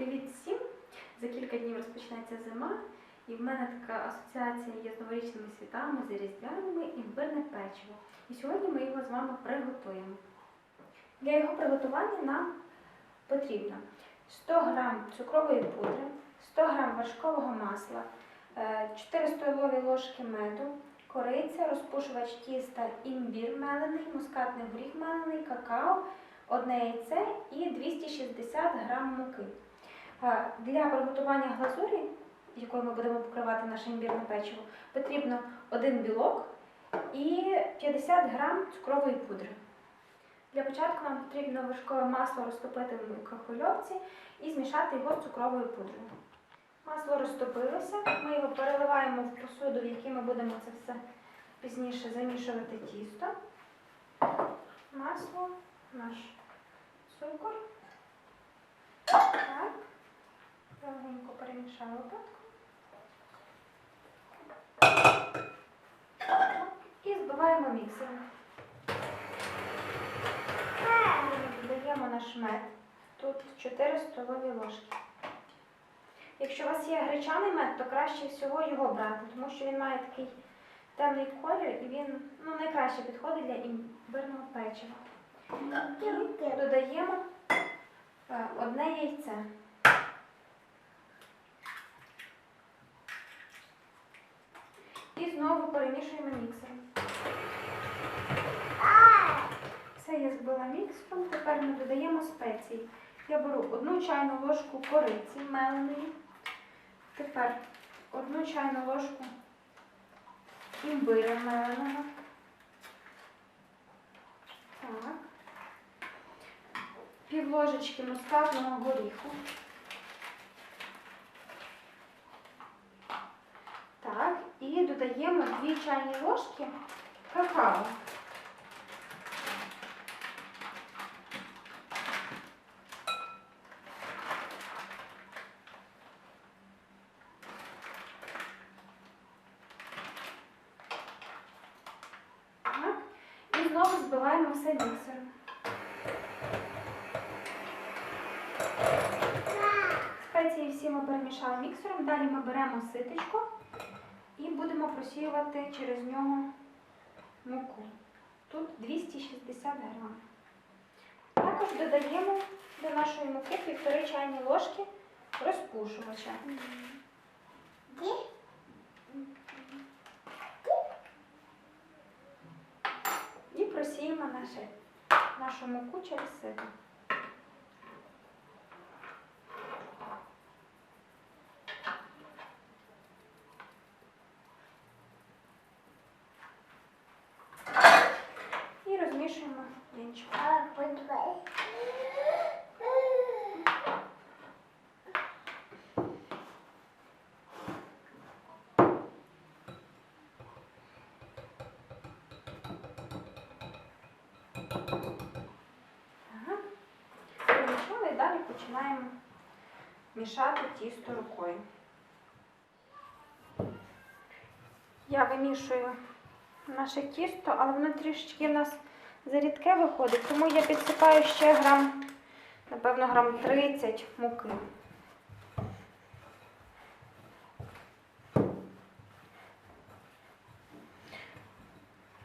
Привіт всім! За кілька днів розпочнеться зима, і в мене така асоціація є з новорічними святами, з різдвяними імбирне печиво. І сьогодні ми його з вами приготуємо. Для його приготування нам потрібно 100 г цукрової пудри, 100 г вершкового масла, е, 4 столові ложки меду, кориця, розпушувач тіста, імбір мелений, мускатний горіх мелений, какао, одне яйце і 260 г муки. Для приготування глазурі, якою ми будемо покривати наше імбірне печиво, потрібно один білок і 50 г цукрової пудри. Для початку нам потрібно вершкове масло розтопити в мікрохвильовці і змішати його з цукровою пудрою. Масло розтопилося, ми його переливаємо в посуду, в якій ми будемо це все пізніше замішувати тісто. Масло, наш цукор. Так. Легенько перемішаю лопаткою. І збиваємо міксером. Додаємо наш мед. Тут 4 столові ложки. Якщо у вас є гречаний мед, то краще всього його брати, тому що він має такий темний колір і він ну, найкраще підходить для імбирного печива. І додаємо е, одне яйце. І знову перемішуємо міксером. Все я збила міксером. Тепер ми додаємо спеції. Я беру одну чайну ложку кориці меленої. Тепер одну чайну ложку імбиря меленого. Так. Пів ложечки мускатного горіху. додаємо 2 чайні ложки какао. Так, і знову збиваємо все міксером. Спеції всі ми перемішали міксером. Далі ми беремо ситечко І будемо просіювати через нього муку. Тут 260 грам. Також додаємо до нашої муки півтори чайні ложки розпушувача. І просіємо нашу муку через сито. Ага. І далі починаємо мішати тісто рукою. Я вимішую наше тісто, але воно трішечки в нас зарідке виходить, тому я підсипаю ще грам, напевно, грам 30 муки.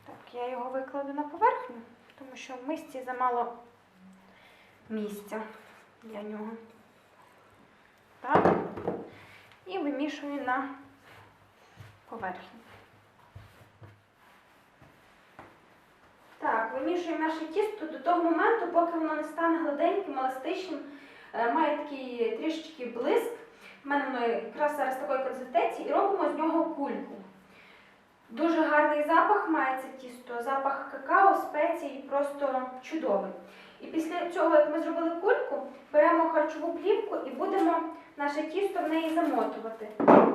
Так, я його викладу на поверхню, тому що в мисці замало місця для нього. Так. І вимішую на поверхню. Так, вимішуємо наше тісто до того моменту, поки воно не стане гладеньким, еластичним, е, має такий трішечки блиск. У мене воно якраз зараз такої консистенції, і робимо з нього кульку. Дуже гарний запах має це тісто, запах какао, спецій, просто чудовий. І після цього, як ми зробили кульку, беремо харчову плівку і будемо наше тісто в неї замотувати,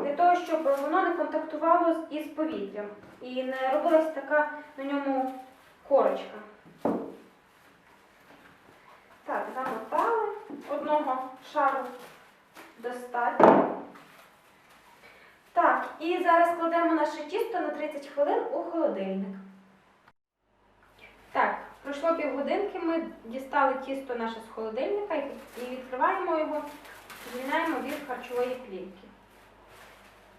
для того, щоб воно не контактувало із повітрям і не робилась така на ньому корочка. Так, замотали. Одного шару достатньо. Так, і зараз кладемо наше тісто на 30 хвилин у холодильник. Так, пройшло півгодинки, ми дістали тісто наше з холодильника і відкриваємо його. звільняємо від харчової плівки.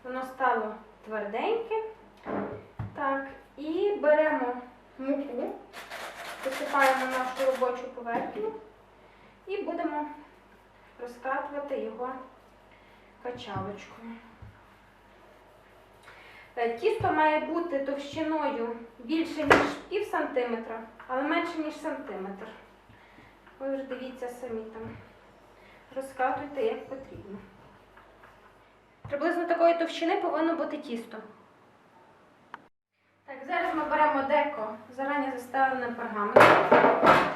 Воно стало тверденьке. Так, і беремо муку, посипаємо нашу робочу поверхню і будемо розкатувати його качалочкою. Е, Тісто має бути товщиною більше, ніж пів сантиметра, але менше, ніж сантиметр. Ви вже дивіться самі там. Розкатуйте як потрібно. Приблизно такої товщини повинно бути тісто. Так, зараз ми беремо деко зарані застелене пергаментом.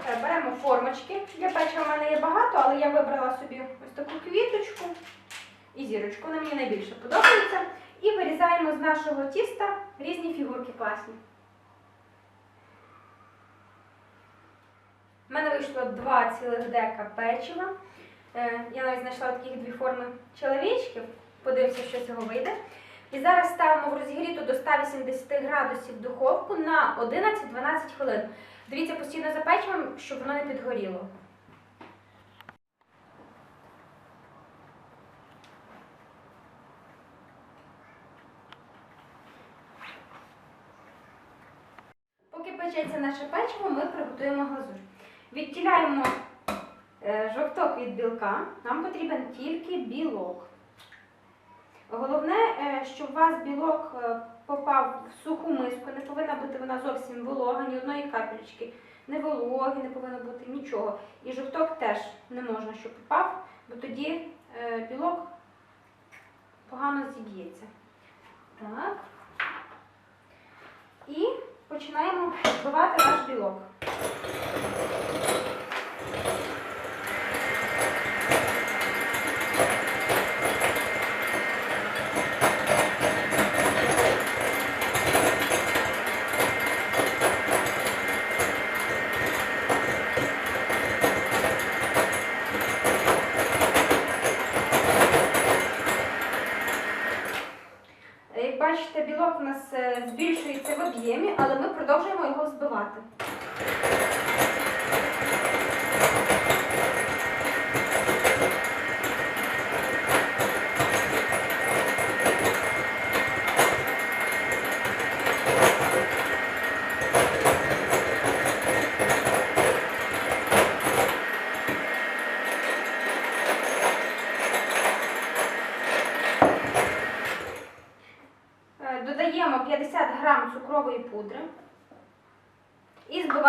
Е, Беремо формочки. Для печива в мене є багато, але я вибрала собі ось таку квіточку і зірочку. Вона мені найбільше подобається. І вирізаємо з нашого тіста різні фігурки класні. У мене вийшло два цілих дека печива. Е, Я навіть знайшла таких дві форми чоловічків. Подивимося, що з цього вийде. І зараз ставимо в розігріту до 180 градусів духовку на 11-12 хвилин. Дивіться постійно за щоб воно не підгоріло. Поки печеться наше печиво, ми приготуємо глазурь. Відділяємо е, жовток від білка. Нам потрібен тільки білок. Головне, е, щоб у вас білок е, попав в суху миску, не повинна бути вона зовсім волога, ні одної капелечки. Не вологи, не повинно бути нічого. І жовток теж не можна, щоб попав, бо тоді білок погано зіб'ється. Так. І починаємо вбивати наш білок. Бачите, білок у нас е, збільшується в об'ємі, але ми продовжуємо його збивати.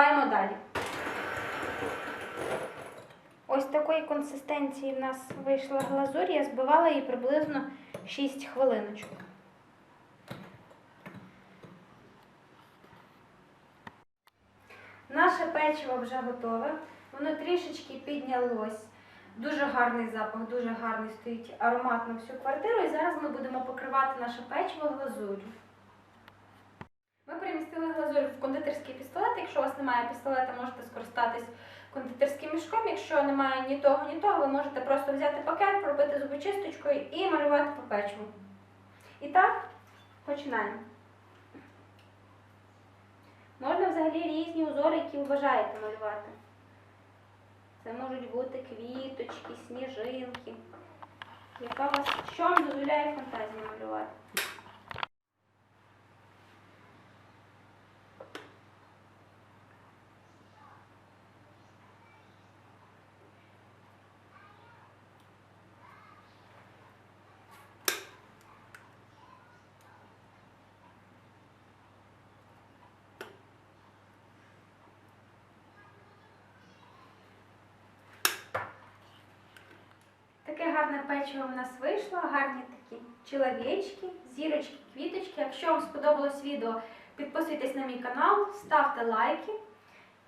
І далі. Ось такої консистенції в нас вийшла глазурь, я збивала її приблизно 6 хвилиночок. Наше печиво вже готове, воно трішечки піднялось. Дуже гарний запах, дуже гарний стоїть аромат на всю квартиру. І зараз ми будемо покривати наше печиво глазур'ю. Ми перемістили глазурь в кондитерський пістолет. Якщо у вас немає пістолета, можете скористатись кондитерським мішком. Якщо немає ні того, ні того, ви можете просто взяти пакет, пробити зубочисточкою і малювати по печиву. І так, починаємо. Можна взагалі різні узори, які ви бажаєте малювати. Це можуть бути квіточки, сніжинки. Яка вас що вам дозволяє фантазія малювати? Таке гарне печиво в нас вийшло, гарні такі чоловічки, зірочки, квіточки. Якщо вам сподобалось відео, підписуйтесь на мій канал, ставте лайки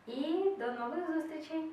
і до нових зустрічей!